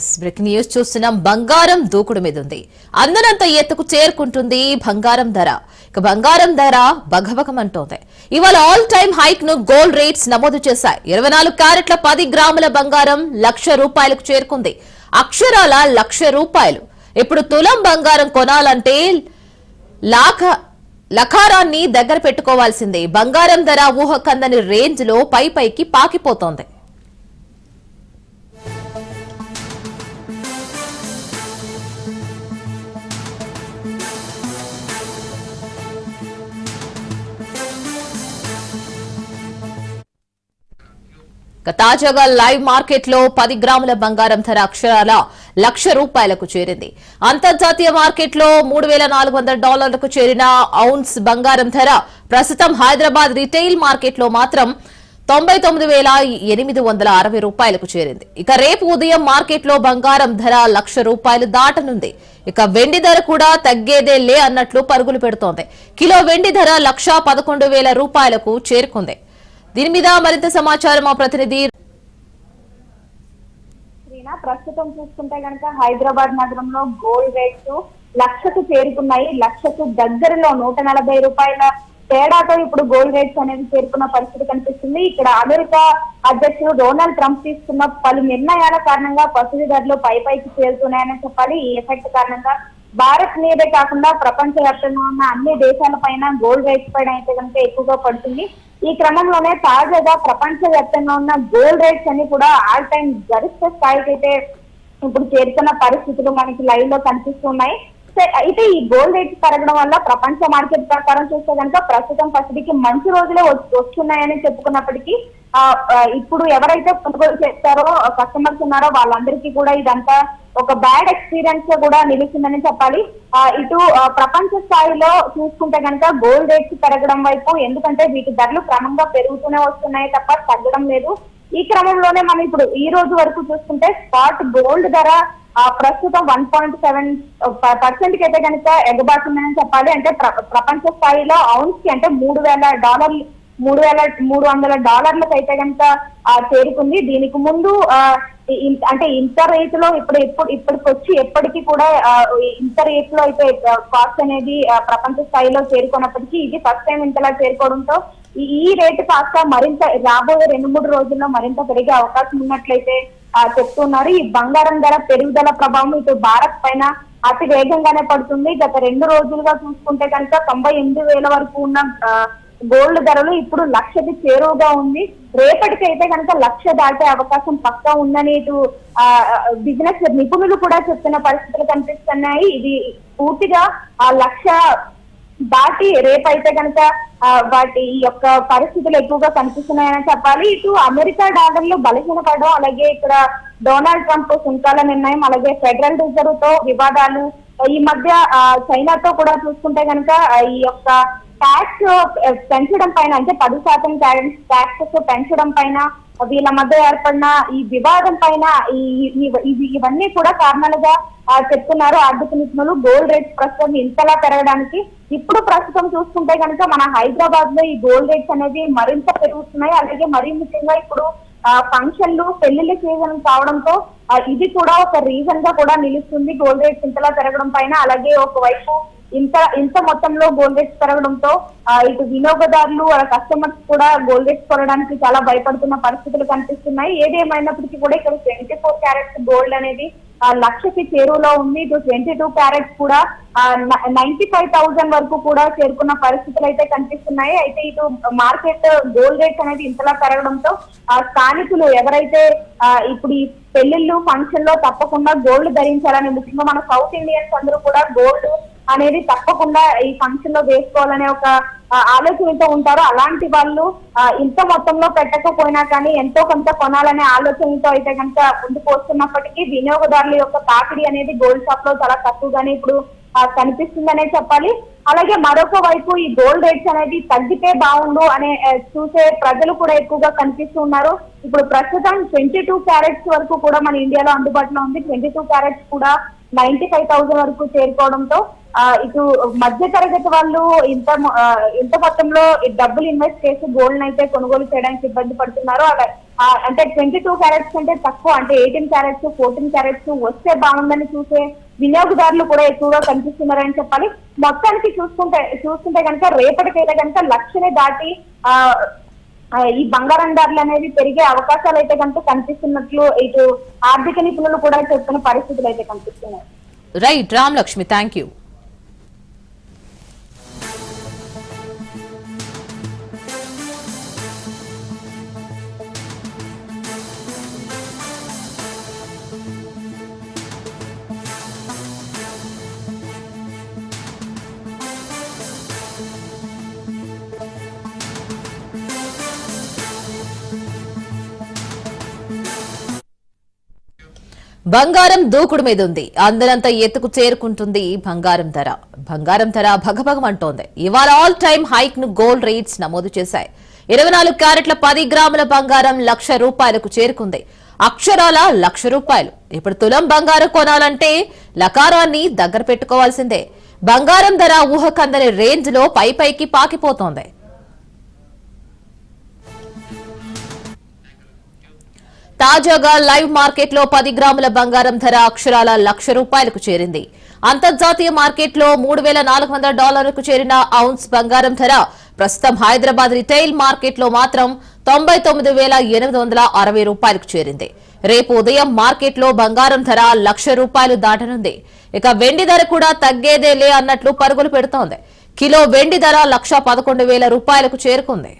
Yes. Breaking news చూస్తున్నాం. బంగారం దూకుడు మీద ఉంది. అందనంత ఎత్తుకు చేరుకుంటుంది బంగారం ధర. ఇక బంగారం ధర బగబగమంటోంది ఇవాళ ఆల్ టైమ్ హైక్ను గోల్డ్ రేట్స్ నమోదు చేశాయి. ఇరవై నాలుగు క్యారెట్ల పది గ్రాముల బంగారం లక్ష రూపాయలకు చేరుకుంది. అక్షరాల లక్ష రూపాయలు. ఇప్పుడు తులం బంగారం కొనాలంటే లాఖ లఖారాన్ని దగ్గర పెట్టుకోవాల్సిందే. బంగారం ధర ఊహ కందని రేంజ్లో పై పైకి పాకిపోతోంది. తాజాగా లైవ్ మార్కెట్లో పది గ్రాముల బంగారం ధర అక్షరాల లక్ష రూపాయలకు చేరింది. అంతర్జాతీయ మార్కెట్లో మూడు వేల నాలుగు వందల డాలర్లకు చేరిన ఔన్స్ బంగారం ధర ప్రస్తుతం హైదరాబాద్ రిటైల్ మార్కెట్లో మాత్రం తొంభై తొమ్మిది వేల ఎనిమిది వందల అరవై రూపాయలకు చేరింది. ఇక రేపు ఉదయం మార్కెట్లో బంగారం ధర లక్ష రూపాయలు దాటనుంది. ఇక వెండి ధర కూడా తగ్గేదే లే అన్నట్లు పరుగులు పెడుతోంది. కిలో వెండి ధర లక్ష పదకొండు వేల రూపాయలకు చేరుకుంది. దీని మీద మరింత సమాచారం మా ప్రతినిధి ప్రస్తుతం చూసుకుంటే కనుక హైదరాబాద్ నగరంలో గోల్డ్ రేట్స్ లక్షకు చేరుకున్నాయి. లక్షకు దగ్గరలో నూట నలభై రూపాయల తేడాతో ఇప్పుడు గోల్డ్ రేట్స్ అనేది చేరుకున్న పరిస్థితి కనిపిస్తుంది. ఇక్కడ అమెరికా అధ్యక్షుడు డొనాల్డ్ ట్రంప్ తీసుకున్న పలు నిర్ణయాల కారణంగా పసుపు ధరలు పై పైకి చేరుతున్నాయని చెప్పాలి. ఈ ఎఫెక్ట్ కారణంగా భారత్ మీదే కాకుండా ప్రపంచ వ్యాప్తంగా ఉన్న అన్ని దేశాల పైన గోల్డ్ రేట్స్ పైన అయితే కనుక ఎక్కువగా పడుతుంది. ఈ క్రమంలోనే తాజాగా ప్రపంచ వ్యాప్తంగా ఉన్న గోల్డ్ రేట్స్ అన్ని కూడా ఆల్ టైమ్ గరిష్ట స్థాయికి అయితే ఇప్పుడు చేరుకున్న పరిస్థితులు మనకి లైవ్లో కనిపిస్తున్నాయి అయితే ఈ గోల్డ్ రేట్స్ పెరగడం వల్ల ప్రపంచ మార్కెట్ ప్రకారం చూస్తే కనుక ప్రస్తుతం పసిడికి మంచి రోజులే వస్తున్నాయని చెప్పుకున్నప్పటికీ ఇప్పుడు ఎవరైతే కొనుగోలు చేస్తారో కస్టమర్స్ ఉన్నారో వాళ్ళందరికీ కూడా ఇదంతా ఒక బ్యాడ్ ఎక్స్పీరియన్స్గా కూడా నిలిచిందని చెప్పాలి. ఇటు ప్రపంచ స్థాయిలో చూసుకుంటే కనుక గోల్డ్ రేట్స్ పెరగడం వైపు ఎందుకంటే వీటి ధరలు క్రమంగా పెరుగుతూనే వస్తున్నాయి తప్ప తగ్గడం లేదు. ఈ క్రమంలోనే మనం ఇప్పుడు ఈ రోజు వరకు చూసుకుంటే స్పాట్ గోల్డ్ ధర ప్రస్తుతం వన్ పాయింట్ సెవెన్ పర్సెంట్కి అయితే కనుక ఎగబాటుందని చెప్పాలి. అంటే ప్రపంచ స్థాయిలో అవున్స్కి అంటే మూడు వేల డాలర్లు మూడు వేల మూడు వందల డాలర్లకు అయితే కనుక చేరుకుంది. దీనికి ముందు ఆ, ఇ- అంటే ఇంత రేట్లో ఇప్పుడు ఎప్పుడు ఇప్పటికి వచ్చి ఎప్పటికీ కూడా ఇంత రేట్లో అయితే కాస్ట్ అనేది ప్రపంచ స్థాయిలో చేరుకున్నప్పటికీ ఇది ఫస్ట్ టైం ఇంతలా చేరుకోవడంతో ఈ రేటు కాస్త మరింత రాబోయే రెండు మూడు రోజుల్లో మరింత పెరిగే అవకాశం ఉన్నట్లయితే చెప్తున్నారు. ఈ బంగారం ధర పెరుగుదల ప్రభావం ఇటు భారత్ పైన అతి వేగంగానే పడుతుంది. గత రెండు రోజులుగా చూసుకుంటే కనుక తొంభై ఎనిమిది వేల వరకు ఉన్న గోల్డ్ ధరలు ఇప్పుడు లక్షకి చేరువగా ఉంది. రేపటికి అయితే కనుక లక్ష దాటే అవకాశం పక్కా ఉందని ఇటు ఆ, బిజినెస్ నిపుణులు కూడా చెప్తున్న పరిస్థితులు కనిపిస్తున్నాయి. ఇది పూర్తిగా ఆ లక్ష దాటి రేపైతే కనుక ఆ, వాటి ఈ యొక్క పరిస్థితులు ఎక్కువగా కనిపిస్తున్నాయని చెప్పాలి. ఇటు అమెరికా డాలర్లు బలహీనపడడం అలాగే ఇక్కడ డొనాల్డ్ ట్రంప్ సుంకాల నిర్ణయం అలాగే ఫెడరల్ రిజర్వ్తో వివాదాలు ఈ మధ్య చైనాతో కూడా చూసుకుంటే కనుక ఈ యొక్క ట్యాక్స్ పెంచడం పైన అంటే పది శాతం ట్యాక్సెస్ పెంచడం పైన వీళ్ళ మధ్య ఏర్పడిన ఈ వివాదం పైన ఈ ఇవన్నీ కూడా కారణాలుగా చెప్తున్నారు ఆర్థిక నిపుణులు. గోల్డ్ రేట్స్ ప్రస్తుతం ఇంతలా పెరగడానికి ఇప్పుడు ప్రస్తుతం చూసుకుంటే కనుక మన హైదరాబాద్లో ఈ గోల్డ్ రేట్స్ అనేది మరింత పెరుగుతున్నాయి. అలాగే మరీ ముఖ్యంగా ఇప్పుడు ఫంక్షన్లు పెళ్ళిళ్ళ సీజన్ కావడంతో ఇది కూడా ఒక రీజన్గా కూడా నిలుస్తుంది. గోల్డ్ రేట్స్ ఇంతలా పెరగడం పైన అలాగే ఒకవైపు ఇంత ఇంత మొత్తంలో గోల్డ్ రేట్స్ పెరగడంతో ఇటు వినియోగదారులు వాళ్ళ కస్టమర్స్ కూడా గోల్డ్ రేట్స్ కొనడానికి చాలా భయపడుతున్న పరిస్థితులు కనిపిస్తున్నాయి. ఏదేమైనప్పటికీ కూడా ఇక్కడ ట్వంటీ ఫోర్ క్యారెట్స్ గోల్డ్ అనేది ఆ, లక్షకి చేరువలో ఉంది. ఇటు ట్వంటీ టూ క్యారెట్స్ కూడా నైన్టీ ఫైవ్ థౌసండ్ వరకు కూడా చేరుకున్న పరిస్థితులు అయితే కనిపిస్తున్నాయి. అయితే ఇటు మార్కెట్ గోల్డ్ రేట్స్ అనేది ఇంతలా పెరగడంతో స్థానికులు ఎవరైతే ఇప్పుడు ఈ పెళ్ళిళ్ళు ఫంక్షన్లో తప్పకుండా గోల్డ్ ధరించాలని ముఖ్యంగా మన సౌత్ ఇండియన్స్ అందరూ కూడా గోల్డ్ అనేది తప్పకుండా ఈ ఫంక్షన్లో వేసుకోవాలనే ఒక ఆలోచనతో ఉంటారు. అలాంటి వాళ్ళు ఇంత మొత్తంలో పెట్టకపోయినా కానీ ఎంతో కొంత కొనాలనే ఆలోచనతో అయితే కనుక ముందుకు వస్తున్నప్పటికీ వినియోగదారుల యొక్క తాకిడి అనేది గోల్డ్ షాప్లో చాలా తక్కువగానే ఇప్పుడు కనిపిస్తుందనే చెప్పాలి. అలాగే మరొక వైపు ఈ గోల్డ్ రేట్స్ అనేది తగ్గితే బాగుండు అనే చూసే ప్రజలు కూడా ఎక్కువగా కనిపిస్తూ ఉన్నారు. ఇప్పుడు ప్రస్తుతం ట్వంటీ టూ క్యారెట్స్ వరకు కూడా మన ఇండియాలో అందుబాటులో ఉంది. ట్వంటీ టూ క్యారెట్స్ కూడా నైన్టీ ఫైవ్ థౌసండ్ వరకు చేరుకోవడంతో ఇటు మధ్య తరగతి వాళ్ళు ఇంత ఇంత మొత్తంలో డబ్బులు ఇన్వెస్ట్ చేసి గోల్డ్ అయితే కొనుగోలు చేయడానికి ఇబ్బంది పడుతున్నారు అలా అంటే ట్వంటీ టూ క్యారెట్స్ అంటే తక్కువ అంటే ఎయిటీన్ క్యారెట్స్ ఫోర్టీన్ క్యారెట్స్ వస్తే బాగుందని చూసే వినియోగదారులు కూడా ఎక్కువగా కనిపిస్తున్నారని చెప్పాలి. మొత్తానికి చూసుకుంటే చూసుకుంటే కనుక రేపటికైతే కనుక లక్షని దాటి ఆ ఆ, ఈ బంగారం ధరలు అనేవి పెరిగే అవకాశాలు అయితే కనుక కనిపిస్తున్నట్లు ఇటు ఆర్థిక నిపుణులు కూడా చెప్తున్న పరిస్థితులు అయితే కనిపిస్తున్నాయి. Right Ram Lakshmi thank you బంగారం దూకుడు మీద ఉంది. అందరంత ఎత్తుకు చేరుకుంటుంది బంగారం ధర. బంగారం ధర భగభగమంటోంది. ఇవాళ ఆల్ టైమ్ హైక్ను గోల్డ్ రేట్స్ నమోదు చేశాయి. ఇరవై నాలుగు క్యారెట్ల పది గ్రాముల బంగారం లక్ష రూపాయలకు చేరుకుంది. అక్షరాల లక్ష రూపాయలు. ఇప్పుడు తులం బంగారం కొనాలంటే లకారాన్ని దగ్గర పెట్టుకోవాల్సిందే. బంగారం ధర ఊహకందని రేంజ్లో పై పైకి పాకిపోతోంది. తాజాగా లైవ్ మార్కెట్లో పది గ్రాముల బంగారం ధర అక్షరాల లక్ష రూపాయలకు చేరింది. అంతర్జాతీయ మార్కెట్లో మూడు వేల నాలుగు వందల డాలర్లకు చేరిన ఔన్స్ బంగారం ధర ప్రస్తుతం హైదరాబాద్ రిటైల్ మార్కెట్లో మాత్రం తొంభై తొమ్మిది వేల ఎనిమిది వందల అరవై రూపాయలకు చేరింది. రేపు ఉదయం మార్కెట్లో బంగారం ధర లక్ష రూపాయలు దాటనుంది. ఇక వెండి ధర కూడా తగ్గేదేలే అన్నట్లు పరుగులు పెడుతోంది. కిలో వెండి ధర లక్ష పదకొండు వేల రూపాయలకు చేరుకుంది.